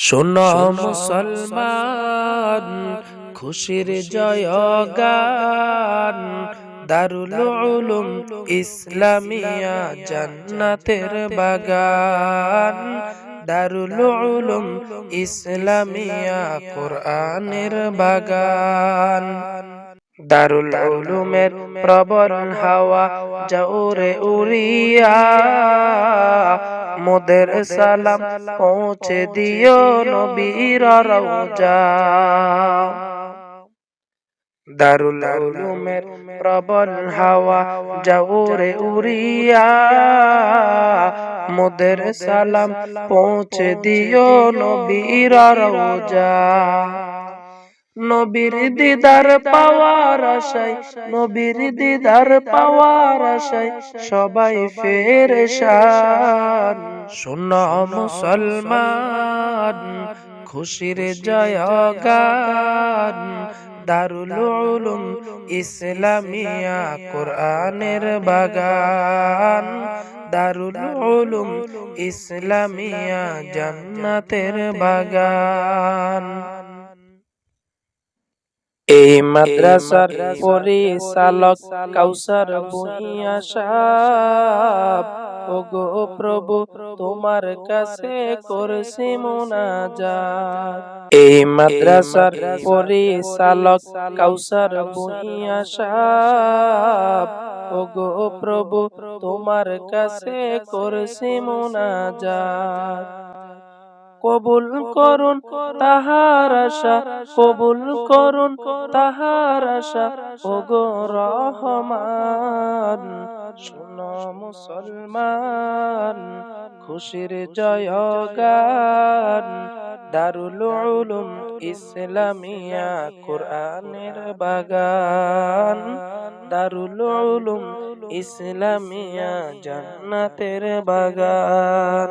শোনো মুসলমান খুশির জয় গান দারুল উলুম ইসলামিয়া জান্নাতের বাগান দারুল উলুম ইসলামিয়া কোরআনের বাগান দারুল উলুমের প্রবল হাওয়া জৌরে উড়িয়া মোদের সালাম পৌঁছে দিও নবীর রওজা। দারুল উলুমের প্রবল হাওয়া জৌরে উড়িয়া। মোদের সালাম পৌঁছে দিও নবীর রওজা। নবীর দিদার পাওয়ার আশায় নবীর দিদার পাওয়ার আশায় সবাই ফেরেশান। শোনো মুসলমান খুশির জয় গান। দারুল উলুম ইসলামিয়া কোরআনের বাগান। দারুল উলুম ইসলামিয়া জান্নাতের বাগান। এই মাদ্রাসার পরিচালক কাউসার ভুইয়া সাহ ওগো প্রভু তোমার কাছে করছি মুনাজাত। এই মাদ্রাসার পরিচালক কাউসার ভুইয়া সাহ ওগো প্রভু তোমার কাছে করছি মুনাজাত। কবুল করুন, তাহার আশা, কবুল করুন, তাহার আশা। ওগো রহমান, শুনো মুসলমান, খুশির জয় গান দারুল উলুম ইসলামিয়া কোরআনের বাগান। দারুল উলুম ইসলামিয়া জান্নাতের বাগান।